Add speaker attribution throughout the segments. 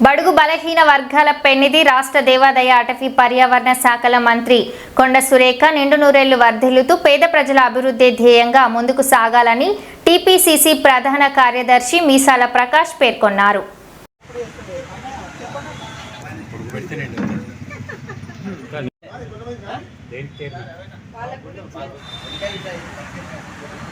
Speaker 1: బడుగు బలహీన వర్గాల పెన్నిది రాష్ట్ర దేవాదాయ అటవీ పర్యావరణ శాఖల మంత్రి కొండ సురేఖ నిండు నూరేళ్ళు వర్ధిల్లుతూ పేద ప్రజల అభివృద్ధి ధ్యేయంగా ముందుకు సాగాలని టీపీసీసీ ప్రధాన కార్యదర్శి మీసాల ప్రకాష్ పేర్కొన్నారు.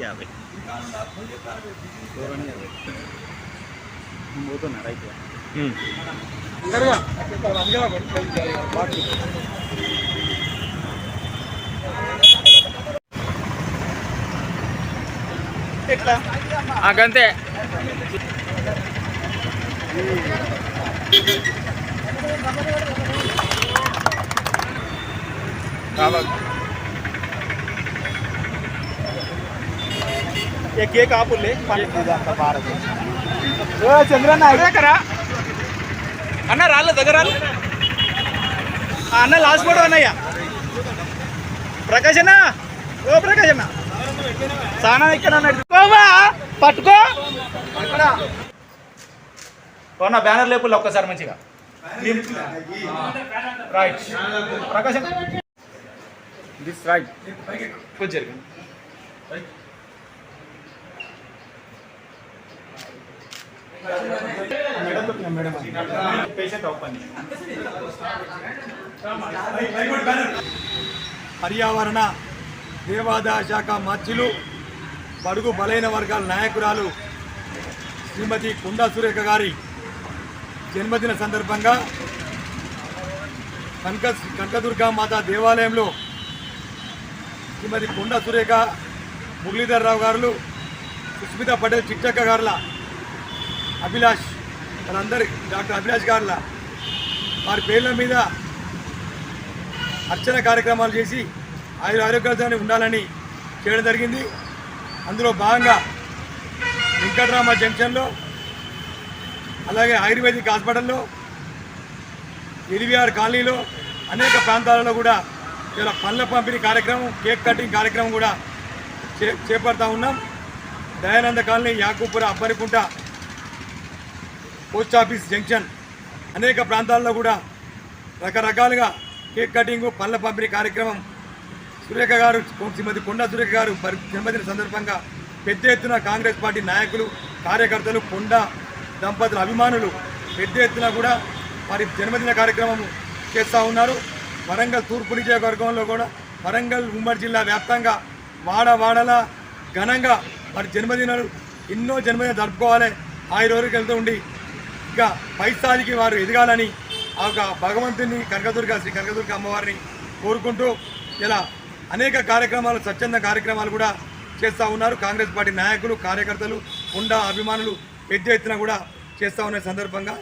Speaker 2: యాభై పోతున్నా
Speaker 3: రైట్
Speaker 4: ఎట్లా ఏ కేక్ ఆపుల్లే చంద్రన్న
Speaker 3: అదేకరా అన్న రాళ్ళ దగ్గర
Speaker 4: అన్న లాస్ట్ కూడా అన్నయ్య. ప్రకాశ్ ఓ ప్రకాశ్ అన్న సానా ఇక్కడ పట్టుకో. అక్కడ కొన్న బ్యానర్ లేపుల్లో ఒక్కసారి మంచిగా. రైట్ ప్రకాశం. దిస్ రైట్ కొంచెం పేషెంట్ ఓపెన్
Speaker 5: పర్యావరణ దేవాదాయ శాఖ మంత్రులు బడుగు బలైన వర్గాల నాయకురాలు శ్రీమతి కుండా సురేఖ గారి జన్మదిన సందర్భంగా కనక కనకదుర్గా మాత దేవాలయంలో శ్రీమతి కొండ సురేఖ మురళీధర్రావు గారు సుస్మిత పటేల్ చిట్టక్క గారుల అభిలాష్ వాళ్ళందరి డాక్టర్ అభిలాష్ గారుల వారి పేర్ల మీద అర్చన కార్యక్రమాలు చేసి ఆయుర ఆరోగ్యాలతో ఉండాలని చేయడం జరిగింది. అందులో భాగంగా వెంకటరామ జంక్షన్లో అలాగే ఆయుర్వేదిక్ హాస్పిటల్లో ఎలివిఆర్ కాలనీలో అనేక ప్రాంతాలలో కూడా ఇలా పళ్ళ పంపిణీ కార్యక్రమం కేక్ కటింగ్ కార్యక్రమం కూడా చే చేపడతా ఉన్నాం. Dayananda colony Yakupura Abbarikunta post office junction అనేక ప్రాంతాల్లో కూడా రకరకాలుగా కేక్ కటింగ్ పళ్ళ పంపిణీ కార్యక్రమం సురేఖ గారు శ్రీమతి కొండా సురేఖ గారు జన్మదిన సందర్భంగా పెద్ద ఎత్తున కాంగ్రెస్ పార్టీ నాయకులు కార్యకర్తలు కొండా దంపతుల అభిమానులు పెద్ద ఎత్తున కూడా వారి జన్మదిన కార్యక్రమం చేస్తూ ఉన్నారు. వరంగల్ తూర్పు నియోజకవర్గంలో కూడా వరంగల్ ఉమ్మడి జిల్లా వ్యాప్తంగా వాడ వాడలా ఘనంగా వారి జన్మదినాలు ఎన్నో జన్మదిన జరుపుకోవాలి. రోజుకి వెళ్తూ ఉండి ఇంకా పై వారు ఎదగాలని ఆ యొక్క భగవంతుని కనకదుర్గ శ్రీ కనకదుర్గ అమ్మవారిని కోరుకుంటూ ఇలా అనేక కార్యక్రమాలు స్వచ్ఛంద కార్యక్రమాలు కూడా చేస్తూ ఉన్నారు. కాంగ్రెస్ పార్టీ నాయకులు కార్యకర్తలు ఉండా అభిమానులు పెద్ద ఎత్తున కూడా చేస్తూ ఉన్న సందర్భంగా